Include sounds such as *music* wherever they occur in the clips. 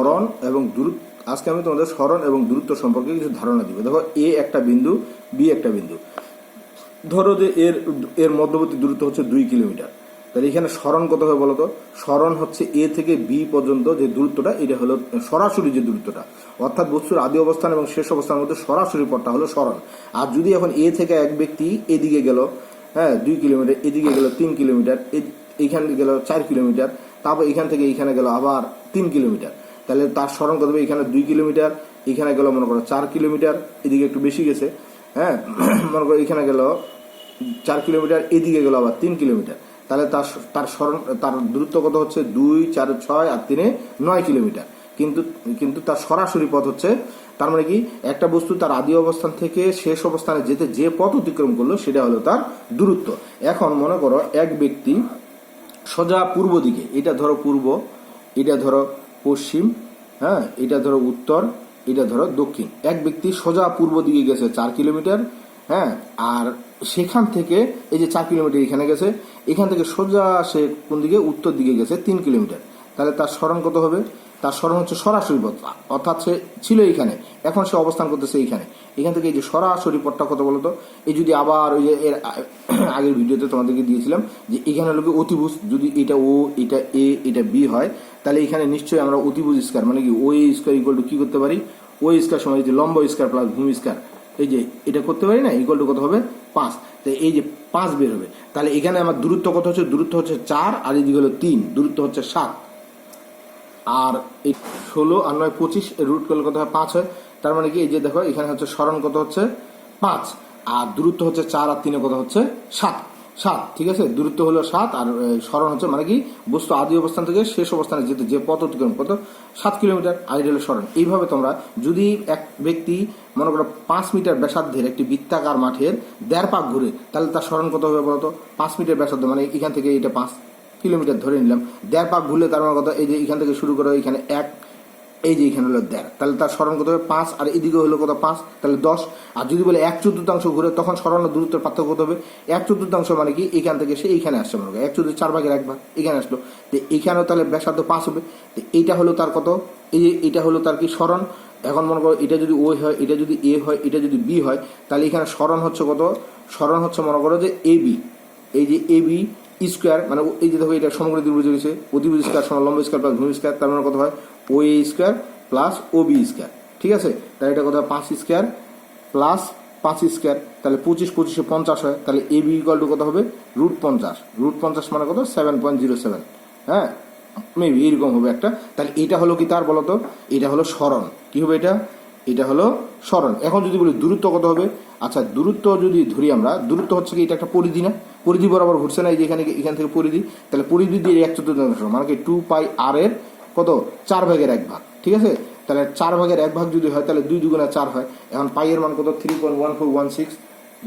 স্মরণ এবং দূরত্ব, আজকে আমি তোমাদের স্মরণ এবং দূরত্ব সম্পর্কে কিছু ধারণা দিব। দেখো, এ একটা বিন্দু বি একটা বিন্দু। ধরো যে এর এর মধ্যবর্তী দূরত্ব হচ্ছে দুই কিলোমিটার। তাহলে এখানে স্মরণ কত হবে বলতো? স্মরণ হচ্ছে এ থেকে বি পর্যন্ত যে দূরত্বটা, এটা হলো সরাসরি যে দূরত্বটা। অর্থাৎ বস্তুর আদি অবস্থান এবং শেষ অবস্থানের মধ্যে সরাসরি পথটা হলো স্মরণ। আর যদি এখন এ থেকে এক ব্যক্তি এদিকে গেল হ্যাঁ দুই কিলোমিটার, এদিকে গেল তিন কিলোমিটার এইখানে গেল চার কিলোমিটার, তারপর এখান থেকে এইখানে গেল আবার তিন কিলোমিটার। তাহলে তার স্মরণ কত হবে, এখানে দুই কিলোমিটার, এখানে গেল মনে করো চার কিলোমিটার, এদিকে একটু বেশি গেছে হ্যাঁ? *clears throat* মনে করো এখানে গেল চার কিলোমিটার, এদিকে গেল আবার তিন কিলোমিটার। তাহলে তার তার স্মরণ, তার দূরত্ব কত হচ্ছে? দুই, চার, ছয় আর তিনে নয় কিলোমিটার। কিন্তু কিন্তু তার সরাসরি পথ হচ্ছে, তার মানে কি? একটা বস্তু তার আদি অবস্থান থেকে শেষ অবস্থানে যেতে যে পথ অতিক্রম করল, সেটা হলো তার দূরত্ব। এখন মনে করো এক ব্যক্তি সোজা পূর্ব দিকে, এটা ধরো পূর্ব, এটা ধরো পশ্চিম হ্যাঁ এটা ধরো উত্তর, এটা ধরো দক্ষিণ। এক ব্যক্তি সোজা পূর্ব দিকে গেছে চার কিলোমিটার হ্যাঁ আর সেখান থেকে, এই যে চার কিলোমিটার এখানে গেছে, এখান থেকে সোজা সে কোন দিকে? উত্তর দিকে গেছে তিন কিলোমিটার। তাহলে তার স্মরণ কত হবে? তার স্মরণ হচ্ছে সরাসরি পথ অর্থাৎ সে ছিল এইখানে, এখন সে অবস্থান করতেছে এইখানে। এখান থেকে এই যে সরাসরি পথটা কত বলতো এই যদি আবার ওই যে এর আগের ভিডিওতে তোমাদেরকে দিয়েছিলাম যে এখানে লোকে অতিভুজ, যদি এটা ও, এটা এ, এটা বি হয়, তাহলে এখানে নিশ্চয়ই আমরা অতিভুজ স্কয়ার মানে কি ও স্কয়ার ইকুয়াল টু কী করতে পারি? ও স্কয়ার সময় যে লম্ব স্কয়ার প্লাস ভূমি স্কয়ার। এই যে এটা করতে পারি না? ইকুয়াল টু কত হবে? পাঁচ। তো এই যে পাঁচ বের হবে। তাহলে এখানে আমার দূরত্ব কত হচ্ছে? দূরত্ব হচ্ছে চার, আর এদিকে হলো তিন। দূরত্ব হচ্ছে সাত। আর এই ষোলো আর নয় পঁচিশ রুট করলে কত হয়? পাঁচ হয়। তার মানে কি? এই যে দেখো, এখানে হচ্ছে স্মরণ কত হচ্ছে? পাঁচ। আর দূরত্ব হচ্ছে চার আর তিনে কত হচ্ছে? সাত। সাত, ঠিক আছে? দূরত্ব হলো সাত আর স্মরণ হচ্ছে মানে কি? বস্তু আদি অবস্থান থেকে শেষ অবস্থানে যেতে, যে পথ অতিক্রম কত? সাত কিলোমিটার এটা হলো স্মরণ। এইভাবে তোমরা যদি এক ব্যক্তি মনে করো পাঁচ মিটার ব্যাসার্ধের একটি বৃত্তাকার মাঠের দেড় পাক ঘুরে, তাহলে তার স্মরণ কত হবে বলতো? পাঁচ মিটার ব্যাসার্ধ মানে এখান থেকে এটা পাঁচ। কিলোমিটার ধরে নিলাম। দেড় পাক ঘুরলে তার মানে কথা এই যে এখান থেকে শুরু করে এখানে এক, এই যে এখানে হলো দেড়। তাহলে তার স্মরণ কত হবে? পাঁচ, আর এদিকে হলো কত? পাঁচ, তাহলে দশ। আর যদি বলে এক চতুর্থাংশ ঘুরে, তখন স্মরণ দূরত্বের পার্থক্য কত হবে? এক চতুর্থাংশ মানে কি? এখান থেকে সে এইখানে আসছে মনে এক চতুর্থ, চার ভাগের এক ভাগ, এখানে আসলো। তো এখানেও তাহলে ব্যাসার্ধ পাঁচ হবে। তো এইটা হলো তার কত? এই যে এটা হলো তার কি স্মরণ? এখন মনে করো এটা যদি ও হয়, এটা যদি এ হয়, এটা যদি বি হয়, তাহলে এখানে স্মরণ হচ্ছে কত? স্মরণ হচ্ছে মনে করো যে এ বি। এই যে এ বি স্কোয়ার মানে এই যে দেখো এটা সমগ্র ত্রিভুজ রয়েছে অতিভুজ স্কোয়ার, সমান লম্ব স্কোয়ার প্লাস ভূমি স্কোয়ার, তার মানে কত হয় ও A square plus O B square, ঠিক আছে? তাহলে এটা কত হয় পাঁচ স্কোয়ার প্লাস পাঁচ স্কোয়ার, তাহলে পঁচিশ, পঁচিশে পঞ্চাশ হয়, তাহলে এ বি ইকুয়াল টু কত হবে? রুট পঞ্চাশ রুট পঞ্চাশ মানে কত? সেভেন পয়েন্ট জিরো সেভেন হ্যাঁ? মেবি এরকম হবে একটা, তাহলে এটা হলো কি তার বলতো? এটা হলো স্মরণ, কি হবে এটা? এটা হলো স্মরণ। এখন যদি বলি দূরত্ব কত হবে? আচ্ছা দূরত্ব যদি ধরি আমরা, দূরত্ব হচ্ছে কি এটা একটা পরিধি না? পরিধি বরাবর ঘুরছে না, এই যে এখানে এখান থেকে পরিধি। তাহলে পরিধি দিয়ে এক চতুর্থাংশ মানে কি টু পাই আর এর কত? চার ভাগের এক ভাগ, ঠিক আছে? তাহলে চার ভাগের এক ভাগ যদি হয়, তাহলে দুই দুগুণে চার হয়। এখন পাইয়ের মান কত? Three point one four one six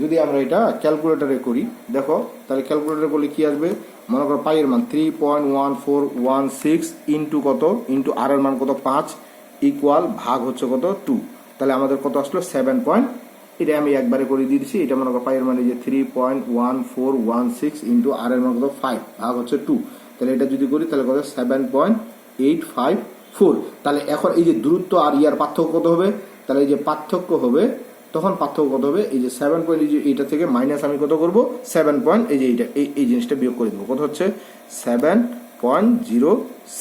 যদি আমরা এটা ক্যালকুলেটরে করি, দেখো, তাহলে ক্যালকুলেটরে করলে কি আসবে? মনে করো পাইয়ের মান three point one four one six into কত? ইন্টু আর এর মান কত? পাঁচ ইকুয়াল ভাগ হচ্ছে কত? টু তাহলে আমাদের কত আসলো? সেভেন পয়েন্ট এটা আমি একবারে করে দিয়ে দিচ্ছি। এটা মনে করো পাইয়ের মানে যে three point one four one six into আর এর মনে কত ফাইভ ভাগ হচ্ছে টু তাহলে এটা যদি করি, তাহলে কত? Seven point eight five four তাহলে এখন এই যে দূরত্ব আর ইয়ার পার্থক্য কত হবে? তাহলে এই যে পার্থক্য হবে, তখন পার্থক্য কত হবে? এই যে সেভেন পয়েন্ট এই যে এইটা থেকে মাইনাস আমি কত করব? সেভেন পয়েন্ট এই যে এইটা, এই এই জিনিসটা বিয়োগ করে দেবো। কত হচ্ছে? সেভেন পয়েন্ট জিরো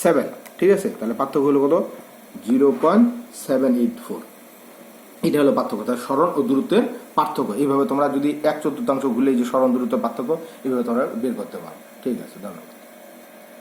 সেভেন ঠিক আছে? তাহলে পার্থক্য হলো কত? Zero point seven eight four এটা হলো পার্থক্য, তার স্মরণ ও দূরত্বের পার্থক্য। এইভাবে তোমরা যদি এক চতুর্থাংশ ভুলে যে স্মরণ, দূরত্বের পার্থক্য, এইভাবে তোমরা বের করতে পারো। ঠিক আছে, ধন্যবাদ।